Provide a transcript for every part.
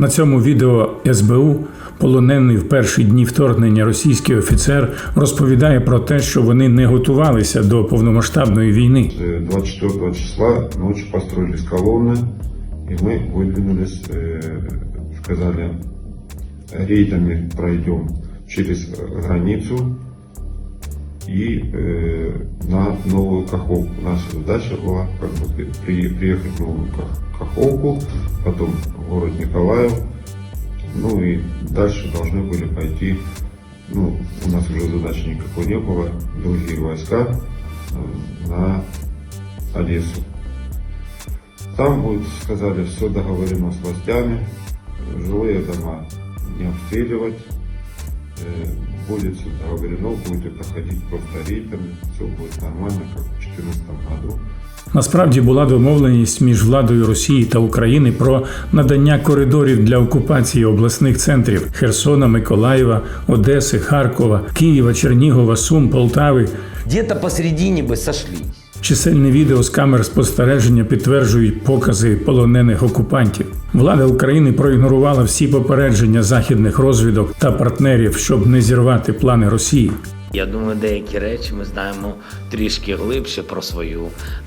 На цьому відео СБУ полонений в перші дні вторгнення російський офіцер розповідає про те, що вони не готувалися до повномасштабної війни. Э, 24 числа ночью построились колонны, и мы выдвинулись, э, сказали, рейдами пройдем через э, границу И э, на Новую Каховку. Наша задача была как бы при- при- приехать в Новую Ках- Каховку, потом в город Николаев, ну и дальше должны были пойти, ну, у нас уже задачи никакой не было, другие войска э, на Одессу. Там будет, сказали, все договорено с властями, жилые дома не обстреливать, будет все договорено, будете проходить просто рейдами, все будет нормально, как в 2014 году. Насправді була домовленість між владою Росії та України про надання коридорів для окупації обласних центрів Херсона, Миколаєва, Одеси, Харкова, Києва, Чернігова, Сум, Полтави. Где-то посередине бы сошлись. Чисельні відео з камер спостереження підтверджують покази полонених окупантів. Влада України проігнорувала всі попередження західних розвідок та партнерів, щоб не зірвати плани Росії. Я думаю, деякі речі ми знаємо трішки глибше про свою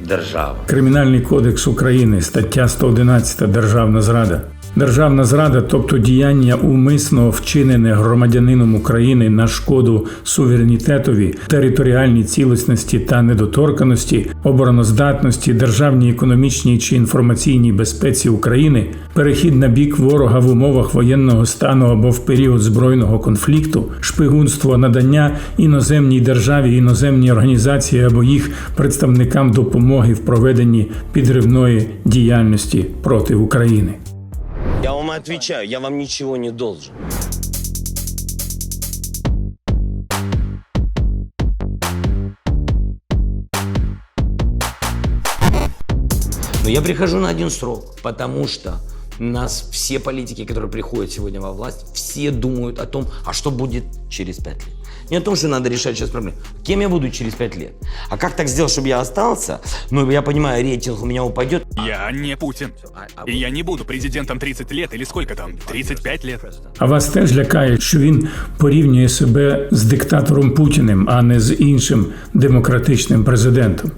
державу. Кримінальний кодекс України, стаття 111 Державна зрада. Державна зрада, тобто діяння умисно вчинене громадянином України на шкоду суверенітетові, територіальній цілісності та недоторканості, обороноздатності, державній економічній чи інформаційній безпеці України, перехід на бік ворога в умовах воєнного стану або в період збройного конфлікту, шпигунство, надання іноземній державі, іноземній організації або їх представникам допомоги в проведенні підривної діяльності проти України. Я вам отвечаю, я вам ничего не должен. Но я прихожу на один срок, потому что нас все политики, которые приходят сегодня во власть, все думают о том, а что будет через пять лет. Не о том, что надо решать сейчас проблемы. Кем я буду через пять лет? А как так сделать, чтобы я остался? Ну, я понимаю, рейтинг у меня упадет. Я не Путин. И я не буду президентом 30 лет или сколько там, 35 лет. А вас теж лякає, що він порівнює себе з диктатором Путіним, а не з іншим демократичним президентом.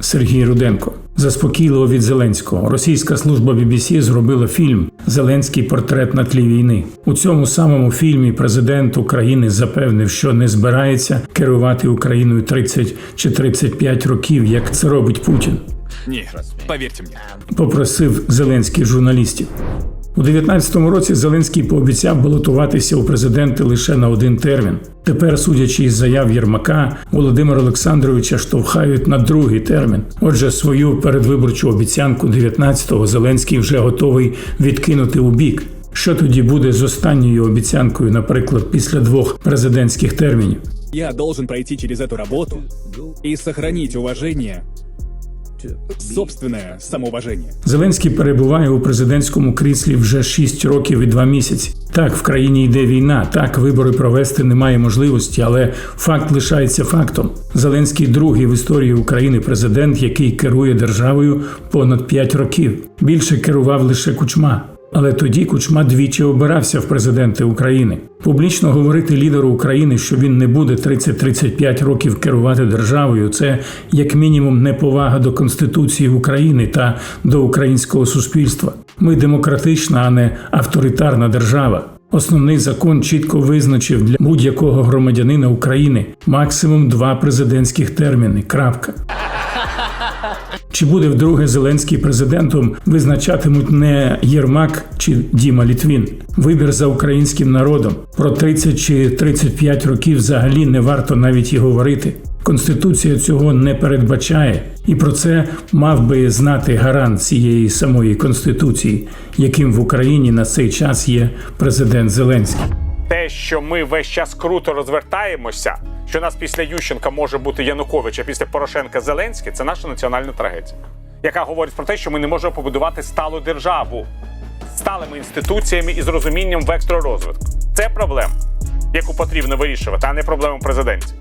Сергій Руденко заспокійливо від Зеленського. Російська служба BBC зробила фільм Зеленський портрет на тлі війни. У цьому самому фільмі президент України запевнив, що не збирається керувати Україною 30 чи 35 років, як це робить Путін. Не, поверьте мне. попросив Зеленський журналістів. У 19-му році Зеленський пообіцяв балотуватися у президенти лише на один термін. Тепер, судячи із заяв Єрмака, Володимира Олександровича штовхають на другий термін. Отже, свою передвиборчу обіцянку 19-го Зеленський вже готовий відкинути у бік. Що тоді буде з останньою обіцянкою, наприклад, після двох президентських термінів? Я должен пройти через эту работу и сохранить уважение, собственное самоуваження. Зеленський перебуває у президентському кріслі вже 6 років і 2 місяці. Так, в країні йде війна, так вибори провести немає можливості, але факт лишається фактом. Зеленський другий в історії України президент, який керує державою понад 5 років. Більше керував лише Кучма. Але тоді Кучма двічі обирався в президенти України. Публічно говорити лідеру України, що він не буде 30-35 років керувати державою, це як мінімум неповага до Конституції України та до українського суспільства. Ми демократична, а не авторитарна держава. Основний закон чітко визначив для будь-якого громадянина України максимум два президентських терміни. Крапка. Чи буде вдруге Зеленський президентом, визначатимуть не Єрмак чи Діма Літвін. Вибір за українським народом. Про 30 чи 35 років взагалі не варто навіть і говорити. Конституція цього не передбачає, і про це мав би знати гарант цієї самої конституції, яким в Україні на цей час є президент Зеленський. Те, що ми весь час круто розвертаємося, що нас після Ющенка може бути Янукович, а після Порошенка Зеленський, це наша національна трагедія, яка говорить про те, що ми не можемо побудувати сталу державу сталими інституціями і з розумінням вектору розвитку. Це проблема, яку потрібно вирішувати, а не проблема президентів.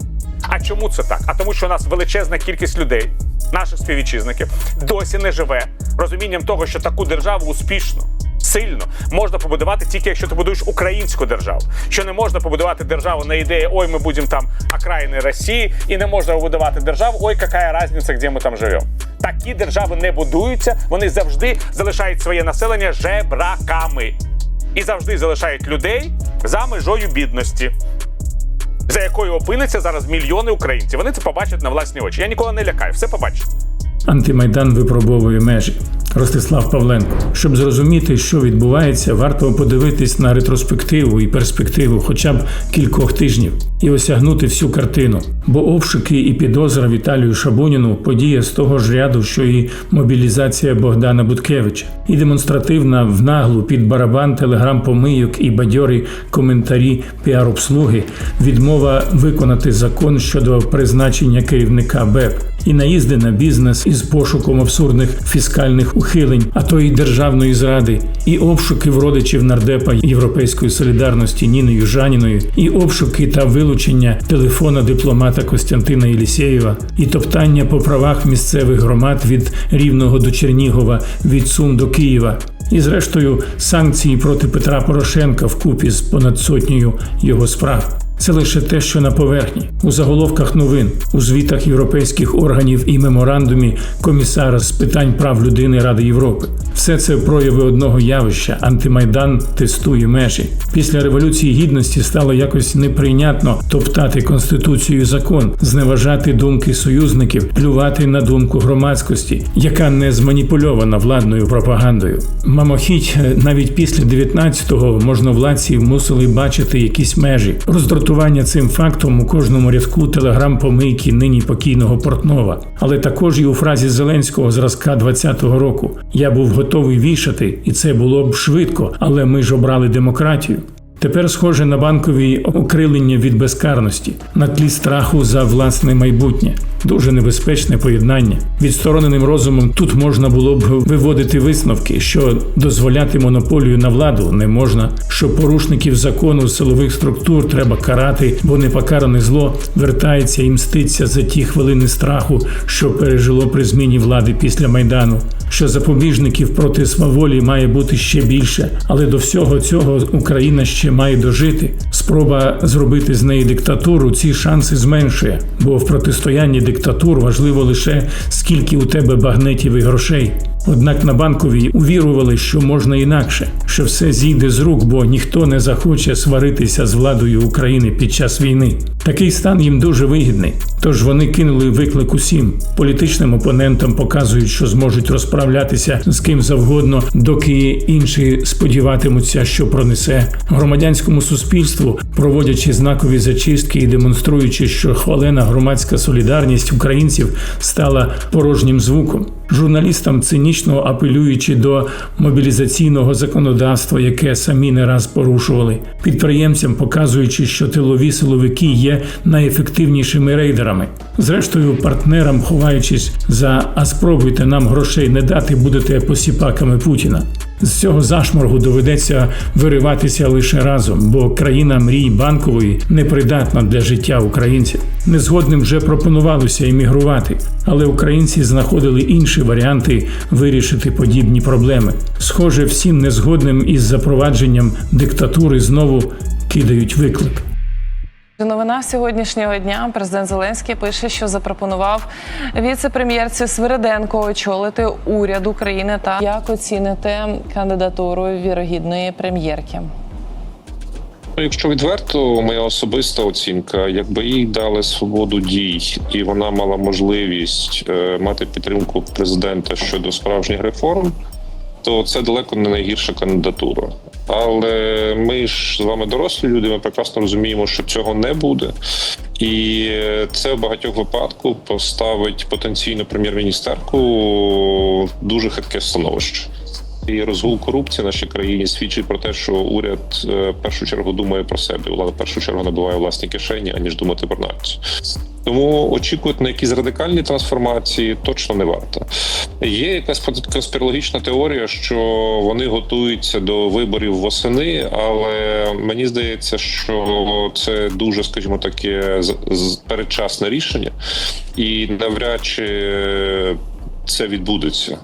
А чому це так? А тому, що у нас величезна кількість людей, наших співвітчизників, досі не живе розумінням того, що таку державу успішно сильно можна побудувати тільки якщо ти будуєш українську державу. Що не можна побудувати державу на ідеї ой, ми будемо там окраїни Росії, і не можна побудувати державу, ой, яка різниця, де ми там живемо. Такі держави не будуються, вони завжди залишають своє населення жебраками і завжди залишають людей за межою бідності. За якою опиниться зараз мільйони українців. Вони це побачать на власні очі. Я ніколи не лякаю, все побачать. Антимайдан випробовує межі. Ростислав Павленко. Щоб зрозуміти, що відбувається, варто подивитись на ретроспективу і перспективу хоча б кількох тижнів і осягнути всю картину. Бо обшуки і підозра Віталію Шабуніну подія з того ж ряду, що і мобілізація Богдана Буткевича, і демонстративна в наглу під барабан телеграм-помийок і бадьорі коментарі піар-обслуги, відмова виконати закон щодо призначення керівника БЕП і наїзди на бізнес із пошуком абсурдних фіскальних ухилень, а то й державної зради, і обшуки в родичів нардепа Європейської солідарності Ніни Южаніної, і обшуки та вилучення телефона дипломата Костянтина Єлісєєва, і топтання по правах місцевих громад від Рівного до Чернігова, від Сум до Києва. І, зрештою, санкції проти Петра Порошенка вкупі з понад сотнею його справ. Це лише те, що на поверхні, у заголовках новин, у звітах європейських органів і меморандумі комісара з питань прав людини Ради Європи. Все це прояви одного явища. Антимайдан тестує межі. Після революції гідності стало якось неприйнятно топтати конституцію і закон, зневажати думки союзників, плювати на думку громадськості, яка не зманіпульована владною пропагандою. Мамохіть е, навіть після 19-го можновладці мусили бачити якісь межі. Роздратування цим фактом у кожному рядку телеграм-помийки нині покійного Портнова, але також і у фразі Зеленського зразка 20-го року. Я був готовий вішати, і це було б швидко, але ми ж обрали демократію. Тепер схоже на банкові окрилення від безкарності на тлі страху за власне майбутнє. Дуже небезпечне поєднання. Відстороненим розумом тут можна було б виводити висновки, що дозволяти монополію на владу не можна, що порушників закону силових структур треба карати, бо непокаране зло вертається і мститься за ті хвилини страху, що пережило при зміні влади після майдану. Що запобіжників проти сваволі має бути ще більше, але до всього цього Україна ще має дожити. Спроба зробити з неї диктатуру ці шанси зменшує, бо в протистоянні диктатур важливо лише скільки у тебе багнетів і грошей. Однак на банковій увірували, що можна інакше, що все зійде з рук, бо ніхто не захоче сваритися з владою України під час війни. Такий стан їм дуже вигідний. Тож вони кинули виклик усім. Політичним опонентам показують, що зможуть розправлятися з ким завгодно, доки інші сподіватимуться, що пронесе громадянському суспільству, проводячи знакові зачистки і демонструючи, що хвалена громадська солідарність українців стала порожнім звуком. Журналістам цинічно апелюючи до мобілізаційного законодавства, яке самі не раз порушували, підприємцям показуючи, що тилові силовики є найефективнішими рейдерами. Зрештою, партнерам, ховаючись за а спробуйте нам грошей не дати, будете посіпаками Путіна. З цього зашморгу доведеться вириватися лише разом, бо країна мрій банкової непридатна для життя українців. Незгодним вже пропонувалося іммігрувати, але українці знаходили інші варіанти вирішити подібні проблеми. Схоже, всім незгодним із запровадженням диктатури знову кидають виклик. Новина сьогоднішнього дня президент Зеленський пише, що запропонував віце-прем'єрці Свириденко очолити уряд України. Та як оціните кандидатуру вірогідної прем'єрки? Якщо відверто, моя особиста оцінка, якби їй дали свободу дій, і вона мала можливість е, мати підтримку президента щодо справжніх реформ, то це далеко не найгірша кандидатура. Але ми ж з вами дорослі люди, ми прекрасно розуміємо, що цього не буде. І це в багатьох випадку поставить потенційну прем'єр-міністерку в дуже хитке становище. І розгул корупції в нашій країні свідчить про те, що уряд е, в першу чергу думає про себе, влада в першу чергу набиває власні кишені, аніж думати про націю. Тому очікувати на якісь радикальні трансформації точно не варто. Є якась конспірологічна теорія, що вони готуються до виборів восени, але мені здається, що це дуже, скажімо, таке передчасне рішення, і навряд чи це відбудеться.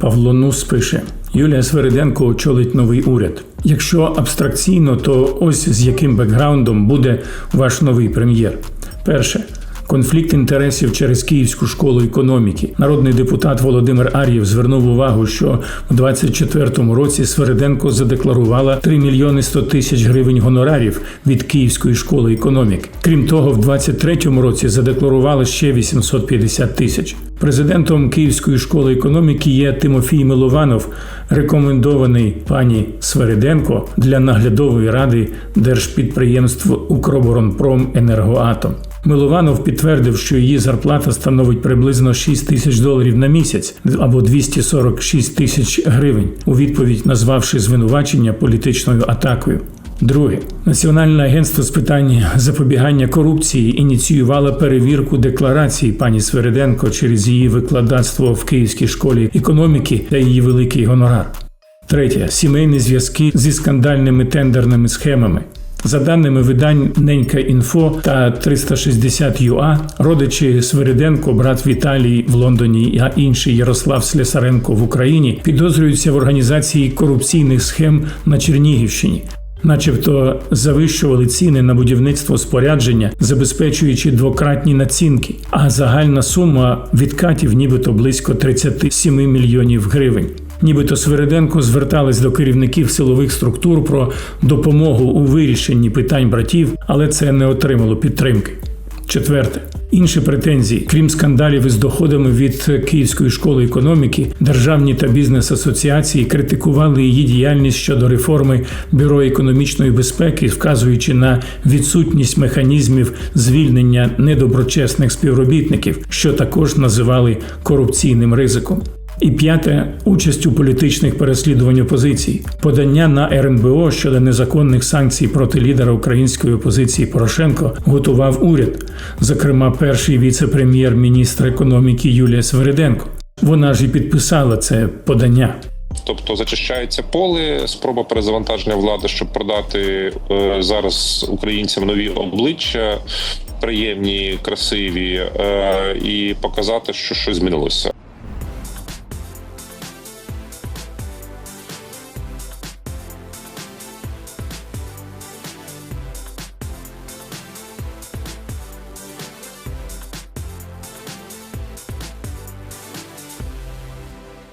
Павло Нус пише: Юлія Свериденко очолить новий уряд. Якщо абстракційно, то ось з яким бекграундом буде ваш новий прем'єр. Перше. Конфлікт інтересів через Київську школу економіки. Народний депутат Володимир Ар'єв звернув увагу, що у 24-му році Свериденко задекларувала 3 мільйони 100 тисяч гривень гонорарів від Київської школи економіки. Крім того, в 23-му році задекларували ще 850 тисяч. Президентом Київської школи економіки є Тимофій Милованов, рекомендований пані Свериденко для наглядової ради держпідприємств Укроборонпром Енергоатом. Милованов підтвердив, що її зарплата становить приблизно 6 тисяч доларів на місяць або 246 тисяч гривень, у відповідь назвавши звинувачення політичною атакою. Друге, Національне агентство з питань запобігання корупції ініціювало перевірку декларації пані Свериденко через її викладацтво в Київській школі економіки та її великий гонорар. Третє сімейні зв'язки зі скандальними тендерними схемами. За даними видань Ненька Інфо та 360 ЮА, родичі Свириденко, брат Віталій в Лондоні, а інший Ярослав Слесаренко в Україні підозрюються в організації корупційних схем на Чернігівщині. Начебто завищували ціни на будівництво спорядження, забезпечуючи двократні націнки, а загальна сума відкатів нібито близько 37 мільйонів гривень. Нібито Свириденко звертались до керівників силових структур про допомогу у вирішенні питань братів, але це не отримало підтримки. Четверте. Інші претензії, крім скандалів із доходами від Київської школи економіки, державні та бізнес-асоціації критикували її діяльність щодо реформи Бюро економічної безпеки, вказуючи на відсутність механізмів звільнення недоброчесних співробітників, що також називали корупційним ризиком. І п'яте участь у політичних переслідувань опозиції, подання на РНБО щодо незаконних санкцій проти лідера української опозиції Порошенко готував уряд, зокрема, перший віце-прем'єр-міністр економіки Юлія Свериденко. Вона ж і підписала це подання. Тобто зачищається поле, спроба перезавантаження влади, щоб продати е, зараз українцям нові обличчя, приємні, красиві, е, і показати, що щось змінилося.